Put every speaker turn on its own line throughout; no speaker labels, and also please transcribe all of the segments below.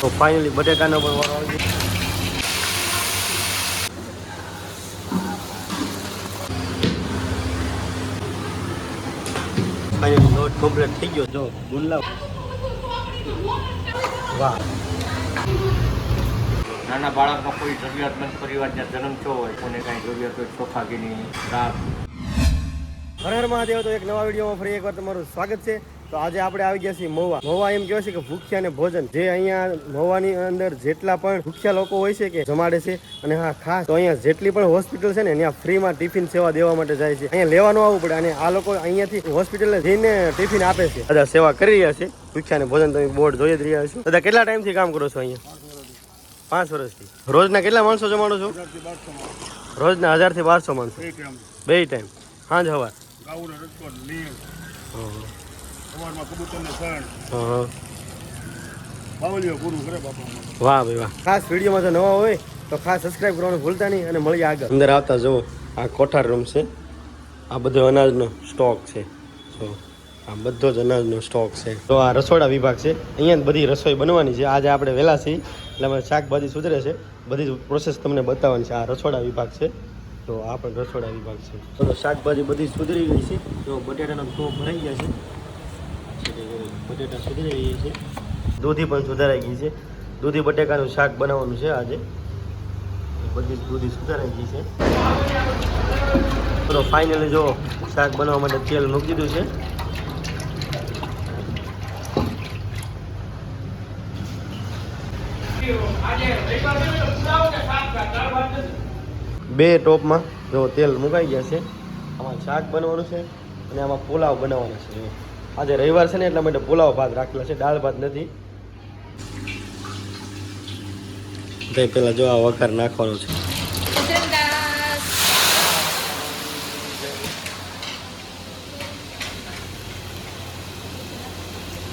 તો ફાઇનલી બટેકાનો પણ વારો આવી ગયો. ફાઇનલી લોટ કમ્પ્લીટ થઈ ગયો જો ગુંડલા વાહ.
નાના બાળકમાં કોઈ જરૂરિયાતમંદ પરિવારને જન્મ થયો હોય કોને કાંઈ જરૂરિયાત હોય ચોખા ઘીની રાત
હર હર મહાદેવ તો એક નવા વિડીયોમાં ફરી એકવાર તમારું સ્વાગત છે. તો આજે આપણે આવી ગયા છીએ મહુવા મહુવા એમ કહેવાય છે કે ભૂખ્યા ને ભોજન. જે અહીંયા મહુવાની અંદર જેટલા પણ ભૂખ્યા લોકો હોય છે કે જમાડે છે અને હા ખાસ તો અહીંયા જેટલી પણ હોસ્પિટલ છે ને ત્યાં ફ્રીમાં ટિફિન સેવા દેવા માટે જાય છે. અહીંયા લેવાનું આવવું પડે અને આ લોકો અહીંયાથી હોસ્પિટલ જઈને ટિફિન આપે છે. બધા સેવા કરી રહ્યા છે. ભૂખ્યા ને ભોજન તમે બોર્ડ જોઈ જ રહ્યા છો. બધા કેટલા ટાઈમથી કામ કરો છો અહીંયા? પાંચ વર્ષથી. રોજના કેટલા માણસો જમાડો છો? રોજના હજારથી બારસો માણસો. બે ટાઈમ. સાંજ હવાર.
સવારમાં કબૂતરને સણ
હં.
બાવલીઓ પૂરું કરે બાપા
વાહ ભાઈ વાહ. ખાસ વિડીયોમાં જો નવા હોય તો ખાસ સબસ્ક્રાઇબ કરવાનું ભૂલતા નહીં અને મળીએ આગળ. અંદર આવતા જુઓ આ કોઠાર રૂમ છે. આ બધો અનાજનો સ્ટોક છે. જો આ બધો જ અનાજનો સ્ટોક છે. તો આ રસોડા વિભાગ છે. અહીંયા જ બધી રસોઈ બનવાની છે. આજે આપણે વહેલા છીએ એટલે અમારે શાકભાજી સુધરે છે. બધી જ પ્રોસેસ તમને બતાવવાની છે. આ રસોડા વિભાગ છે. તો આ પણ રસોડા વિભાગ છે. તો શાકભાજી બધી સુધરી ગઈ છે. તો બટેટાનો ટોપ ભરાઈ ગયા છે. બટેટા સુધરી ગઈ છે દૂધી પણ સુધારાઈ ગઈ છે. દૂધી બટેકાનું શાક બનાવવાનું છે આજે. બધી દૂધી સુધારાઈ ગઈ છે. તો ફાઇનલી જો શાક બનાવવા માટે તેલ મૂકી દીધું છે. બે ટોપમાં જો તેલ મુકાઈ ગયા છે. આમાં શાક બનવાનું છે અને આમાં પુલાવ બનાવવાનો છે. આજે રવિવાર છે ને એટલા માટે પુલાવ ભાત રાખેલા છે દાળ ભાત નથી. તે પેલા જો આ વઘાર નાખવાનો છે.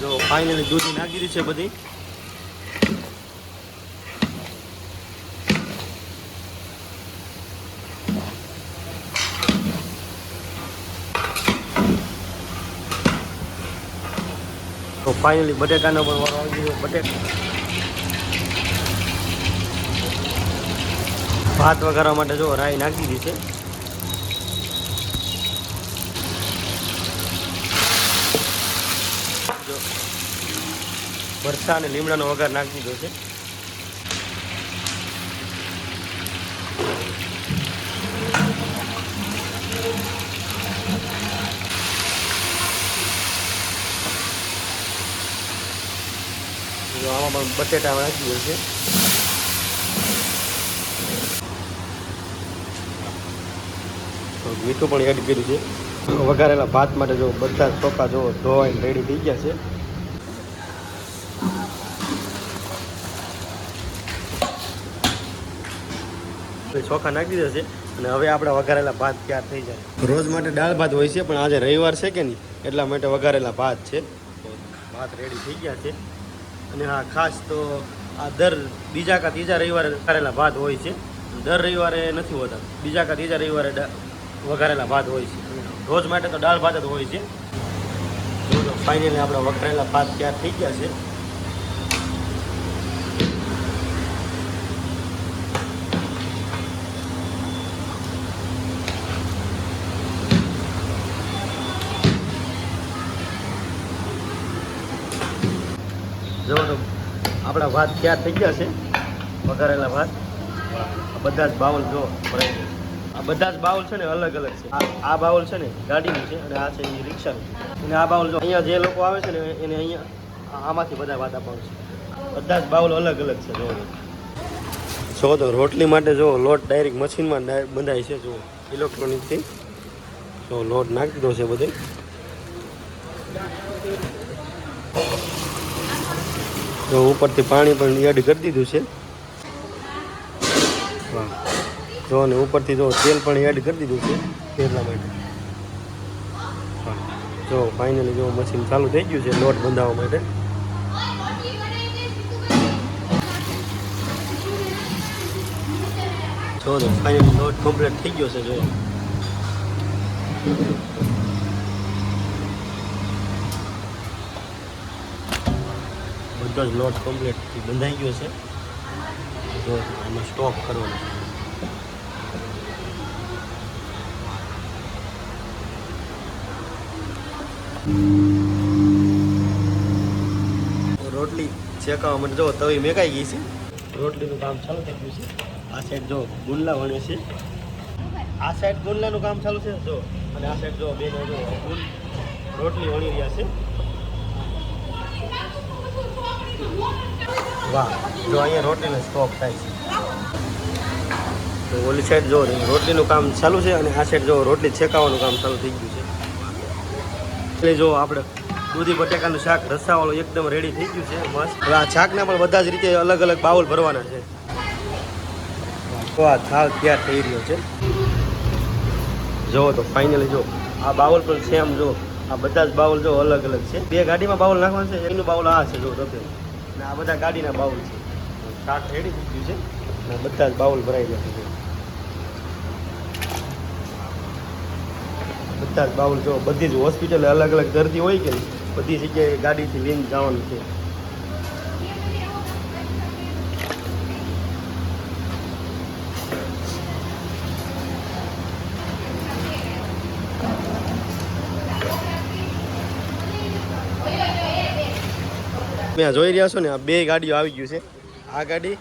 જો ફાઇનલી દૂધી નાખી દીધી છે બધી. ફાઇનલી બટેકાનો પણ વારો આવી ગયો. બટેકા ભાત વઘારવા માટે જો રાઈ નાખી દીધી છે. મરચાં અને લીમડાનો વઘાર નાખી દીધો છે. આમાં પણ બટેટા નાખી થોડુંક મીઠું પણ એડ કર્યું છે. વઘારેલા ભાત માટે જો બધા જ ચોખા જો ધોવાઈને રેડી થઈ ગયા છે. ચોખા નાખી દેશે અને હવે આપણા વઘારેલા ભાત તૈયાર થઈ જાય. રોજ માટે દાળ ભાત હોય છે, પણ આજે રવિવાર છે કે નહીં? એટલા માટે વઘારેલા ભાત છે. ભાત રેડી થઈ ગયા છે. અને હા, ખાસ તો આ દર બીજા કા ત્રીજા રવિવારે વઘારેલા ભાત હોય છે. દર રવિવારે નથી હોતા. બીજા કા ત્રીજા રવિવારે વઘારેલા ભાત હોય છે. રોજ માટે તો દાળ ભાત જ હોય છે. ફાઇનલી આપણા વઘારેલા ભાત તૈયાર થઈ ગયા છે જો તો આપણા ભાત તૈયાર થઈ ગયા છે? વઘારેલા ભાત. બધા જ બાઉલ જો આ બધા જ બાઉલ છે ને અલગ અલગ છે. આ બાઉલ છે ને ગાડીનું છે અને આ છે એ રિક્ષાનું. અને આ બાઉલ જો અહીંયા જે લોકો આવે છે ને એને અહીંયા આમાંથી બધા ભાત આપવાનું છે. બધા જ બાઉલ અલગ અલગ છે, જો. જો તો રોટલી માટે જો લોટ ડાયરેક્ટ મશીનમાં બંધાય છે, જો. ઇલેક્ટ્રોનિકથી જો લોટ નાખી દો છે બધે. તો ઉપરથી પાણી પણ એડ કરી દીધું છે. જો અને ઉપરથી જો તેલ પણ એડ કરી દીધું છે એટલા માટે. જો ફાઇનલી જો મશીન ચાલુ થઈ ગયું છે લોટ બંધાવવા માટે. જો ફાઇનલી લોટ કમ્પ્લીટ થઈ ગયો છે, જો. બધો જ લોટ કમ્પ્લીટ બંધાઈ ગયો છે. જો આમાં સ્ટોક કરવાનો રોટલી શેકાવા માટે જો તવી મેકાઈ ગઈ છે. રોટલીનું કામ ચાલુ થઈ ગયું છે. આ સાઈડ જો ગુંડલા વણે છે. આ સાઈડ ગુંડલાનું કામ ચાલુ છે જો. અને આ સાઈડ જો બે રોટલી વણી રહ્યા છે. વાહ, જો અહીંયા રોટલીનો સ્ટોક થાય છે. તો ઓલી સાઈડ જો રોટલીનું કામ ચાલુ છે અને આ સાઈડ જો રોટલી છેકાવાનું કામ ચાલુ થઈ ગયું છે. એટલે જો આપણે દૂધી બટેકાનું શાક, રસાવાળું એકદમ રેડી થઈ ગયું છે, મસ્ત. હવે આ શાકના પણ બધા જ રીતે અલગ અલગ બાઉલ ભરવાના છે. તો આ થાળ તૈયાર થઈ રહ્યો છે. જુઓ તો ફાઇનલી જો, આ બાઉલ પણ સેમ જો, આ બધા જ બાઉલ જો અલગ અલગ છે. બે ગાડીમાં બાઉલ નાખવાનું છે, એનું બાઉલ આ છે, જો રબે અને આ બધા ગાડીના બાઉલ છે. શાક રેડી થઈ ગયું છે? અને બધા જ બાઉલ ભરાઈ ગયા છે. બધા જ બાઉલ જો બધી જ હોસ્પિટલે અલગ અલગ દર્દી હોય કે બધી જગ્યાએ ગાડીથી લઈને જવાનું છે. આ જોઈ રહ્યા છો ને, આ બે ગાડીઓ આવી ગયું છે. આ ગાડી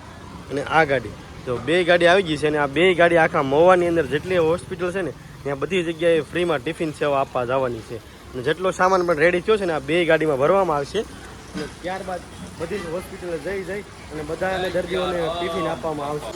અને આ ગાડી. તો બે ગાડી આવી ગઈ છે અને આ બે ગાડી આખા મહુવાની અંદર જેટલી હોસ્પિટલ છે ને, ત્યાં બધી જગ્યાએ ફ્રીમાં ટિફિન સેવા આપવા જવાની છે. અને જેટલો સામાન પણ રેડી થયો છે ને, આ બે ગાડીમાં ભરવામાં આવશે. અને ત્યારબાદ બધી જ હોસ્પિટલે જઈ જઈ અને બધાને દર્દીઓને ટિફિન આપવામાં આવશે.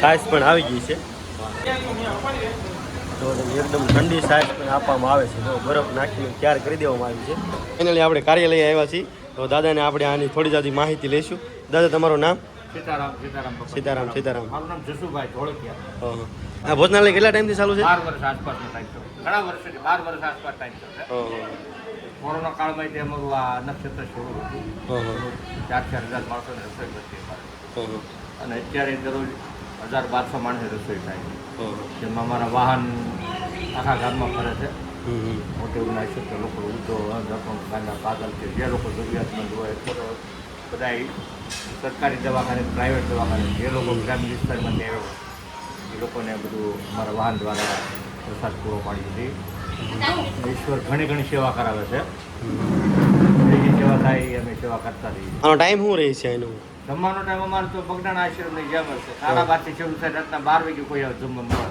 સાઇઝ પણ આવી ગઈ છે. તો એકદમ ઠંડી સાઈઝ પણ આપવામાં આવે છે. તો બરફ નાખીને તૈયાર કરી દેવામાં આવી છે. ફાઇનલી આપણે કાર્યાલય આવ્યા છીએ. તો દાદાને આપણે આની થોડી જાદી માહિતી લઈશું. દાદા તમારું નામ?
સીતારામ સીતારામ
સીતારામ, સીતારામ.
મારું નામ જસુભાઈ ધોળકિયા.
હં, હં. આ ભોજનાલય કેટલા ટાઈમથી ચાલુ છે?
બાર વર્ષ આસપાસનો ટાઈમ છે ઘણા વર્ષોથી બાર વર્ષ આસપાસ ટાઈમ છે.
હં, હં.
કોરોના કાળમાં તે અમારું આ નક્ષત્ર શરૂ હતું
હં, હં.
ચાર ચાર હજાર માણસોને રસોઈ બનતી
હં, હં.
અને અત્યારે દરરોજ હજાર બારસો માણસે રસોઈ થાય. જેમાં અમારા વાહન આખા ગામમાં ફરે છે. મોટે ઉના ક્ષેત્ર લોકો વૃદ્ધો રકમ ગાંડા પાગલ કે જે લોકો જરૂરિયાતમંદ હોય તો બધા સરકારી દવાખાને પ્રાઇવેટ દવાખાને જે લોકો ગ્રામ્ય વિસ્તારમાંથી આવ્યો એ લોકોને બધું અમારા વાહન દ્વારા પ્રસાદ પૂરો પાડી દીધી ઈશ્વર ઘણી ઘણી સેવા કરાવે છે. સેવા થાય એ અમે સેવા કરતા રહીએ.
ટાઈમ શું રહે છે એનું?
જમવાનો ટાઈમ અમારે તો બગડાણા આશ્રમની જેમ હશે છે. સાડા બારથી શરૂ થાય રાતના બાર વાગે કોઈ આવે જમવા મળે.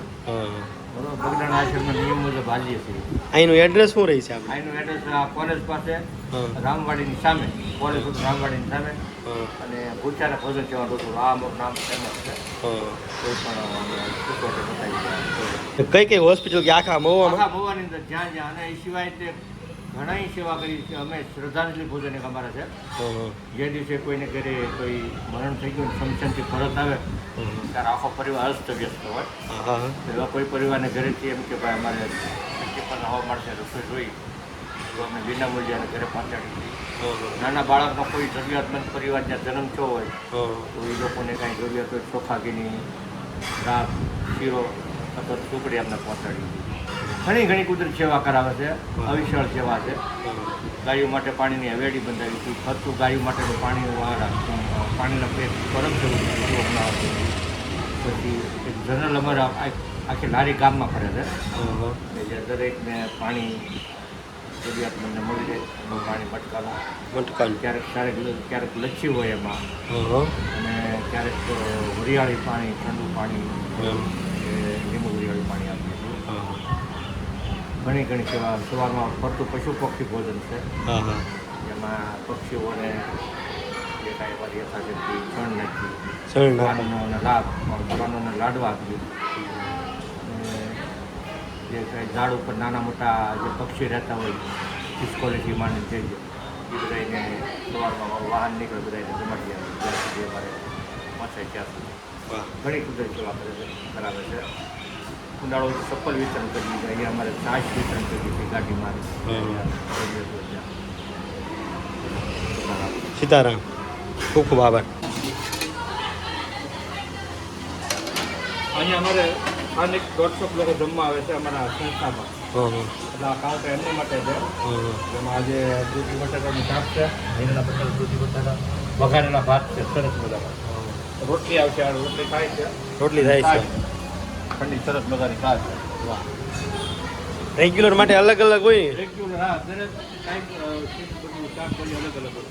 બગડાણા આશ્રમના નિયમ મુજબ હાલીએ છીએ.
અહીંનું એડ્રેસ શું રહે છે
આનું એડ્રેસ કોલેજ પાસે રામવાડીની સામે કોલેજ રામવાડી રામવાડીની સામે. અને ભૂચાને ભોજન સેવા રસોડું આ અમારું નામ ફેમસ છે. કોઈ પણ
કઈ કઈ હોસ્પિટલ કે આખા મહુવામાં?
આખા અંદર જ્યાં જ્યાં અને એ સિવાય તે ઘણા સેવા કરી છે. અમે શ્રદ્ધાંજલિ ભોજન એક અમારે છે. જે દિવસે કોઈને ઘરે કોઈ મરણ થઈ ગયું સમસનથી પરત આવે ત્યારે આખો પરિવાર અસ્તવ્યસ્ત હોય.
હા હા હા.
તો એવા કોઈ પરિવારને ઘરેથી એમ કે ભાઈ અમારે પણ હવા મળશે રસોઈ જોઈ. તો અમે વિના મૂલ્યે ઘરે પહોંચાડી. નાના બાળકનો કોઈ જરૂરિયાતમંદ પરિવાર જ્યાં જન્મ થયો હોય તો એ લોકોને કાંઈ જરૂરિયાત હોય ચોખા ઘીની રાત શીરો અથવા ટુકડી અમને પહોંચાડી દીધી. ઘણી ઘણી કુદરત સેવા કરાવે છે અવિશાળ સેવા છે. ગાયો માટે પાણીની હવેડી બંધાવી હતી ફરતું ગાયો માટેનું પાણી પાણીના પેટ પરમ સ્વરૂપ છે. પછી એક જનરલ અમારા આખી લારી ગામમાં ફરે છે. દરેકને પાણી જરૂરિયાતમંદને મળી રહે એનું પાણી મટકાનું
મટકાનું
ક્યારેક ક્યારેક ક્યારેક લચ્છી હોય એમાં. અને ક્યારેક હરિયાળી પાણી ઠંડુ પાણી
હં.
કે લીંબુ વરિયાળી પાણી આપીએ છીએ
હા
ઘણી ઘણી સેવા સવારમાં ફરતું પશુ પક્ષી ભોજન છે. જેમાં પક્ષીઓને જે કાંઈ એવા યથાશક્તિ છણ નાખી લાભ પાનોને લાડવા આપ્યું જે કાંઈ ઝાડ ઉપર નાના મોટા જે પક્ષી રહેતા હોય ખિસકોલીથી માની જે બધાને સવારમાં વાહન નીકળે બધાને જમાડી આવે જ્યાં સુધી અમારે પહોંચાય ત્યાં સુધી. ઘણી કુદરત સેવા કરે છે કરાવે છે. ઉનાળો ચપ્પલ વિતરણ કરી છે અહીંયા અમારે છાશ વિતરણ કરી છે ગાડી
મારે સીતારામ ખૂબ ખૂબ આભાર.
અહીંયા અમારે સ્થાનિક દોઢસો લોકો જમવા આવે છે અમારા સંસ્થામાં. એટલે આ કાઉન્ટર એમની માટે છે. જેમાં આજે દૂધી બટાકાનું શાક છે બટાકા દૂધી બટાકા વઘારેલા ભાત છે સરસ બધા રોટલી આવશે આ રોટલી થાય છે.
રોટલી થાય છે.
ઠંડી સરસ મજાની કાર વાહ.
રેગ્યુલર માટે અલગ અલગ હોય.
રેગ્યુલર હા દરેક ટાઈમ બધું શાકભાજી અલગ અલગ હોય.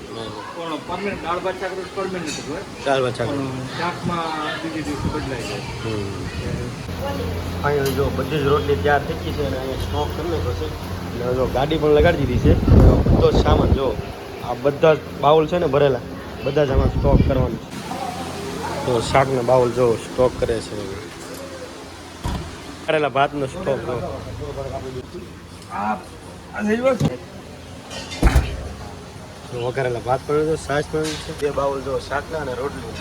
પણ પરમેનન્ટ દાળ ભાત શાક રોજ પરમેનન્ટ હોય.
ચાલ બચ્ચા
પણ શાકમાં બીજી દિવસ બદલાઈ જાય.
ફાઇનલ જો બધી જ રોટલી તૈયાર થઈ ગઈ છે અને અહીંયા સ્ટોક કરી નાખ્યો છે. અને જો ગાડી પણ લગાડી દીધી છે. બધો જ સામાન જો આ બધા જ બાઉલ છે ને ભરેલા. બધા જ આમાં સ્ટોક કરવાનું છે. તો શાકના બાઉલ જો સ્ટોક કરે છે. કરેલા ભાતનો સ્ટોક વઘારેલા ભાત પડ્યો છે છાશ પડ્યું છે. બે બાઉલ જો શાકના અને રોટલી.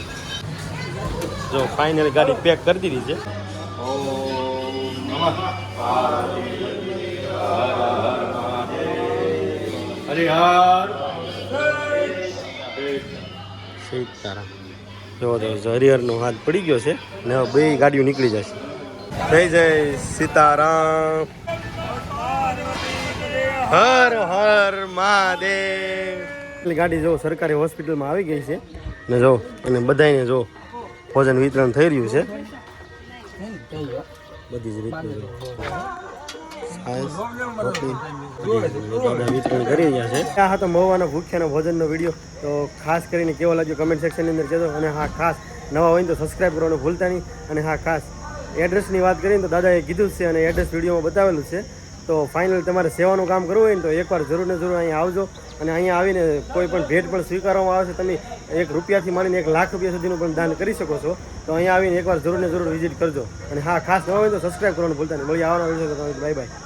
જો ફાઇનલ ગાડી પેક કરી દીધી છે.
હરિહર.
સીતારામ જો તો હરિહરનો હાથ પડી ગયો છે ને હવે બે ગાડીઓ નીકળી જશે. જય જય સીતારામ. હર હર મહાદેવ. ગાડી જો સરકારી હોસ્પિટલમાં આવી ગઈ છે. ને જો અને બધાને જો ભોજન વિતરણ થઈ રહ્યું છે. બધી જ રીતે જો. છાશ, રોટલી, બધી જ બધા વિતરણ કરી રહ્યા છે. આ તો મહુવાના ભૂખ્યાના ભોજનનો વીડિયો. તો ખાસ કરીને કેવો લાગ્યો કમેન્ટ સેક્શનની અંદર કહેજો. અને હા ખાસ નવા હોય ને તો સબસ્ક્રાઈબ કરવાનું ભૂલતા નહીં. અને હા ખાસ એડ્રેસની વાત કરીને તો દાદાએ કીધું છે અને એડ્રેસ વિડીયોમાં બતાવેલું છે. તો ફાઇનલ તમારે સેવાનું કામ કરવું હોય ને તો એકવાર જરૂર ને જરૂર અહીંયા આવજો અને અહીંયા આવીને કોઈ પણ ભેટ પણ સ્વીકારવામાં આવે છે. તમે એક રૂપિયાથી માંડીને એક લાખ રૂપિયા સુધીનું પણ દાન કરી શકો છો. તો અહીંયા આવીને એકવાર જરૂર ને જરૂર વિઝિટ કરજો. અને હા, ખાસ ન હોય તો સબસ્ક્રાઈબ કરવાનું ભૂલતા નહીં. મળી આવવાનો બાય બાય.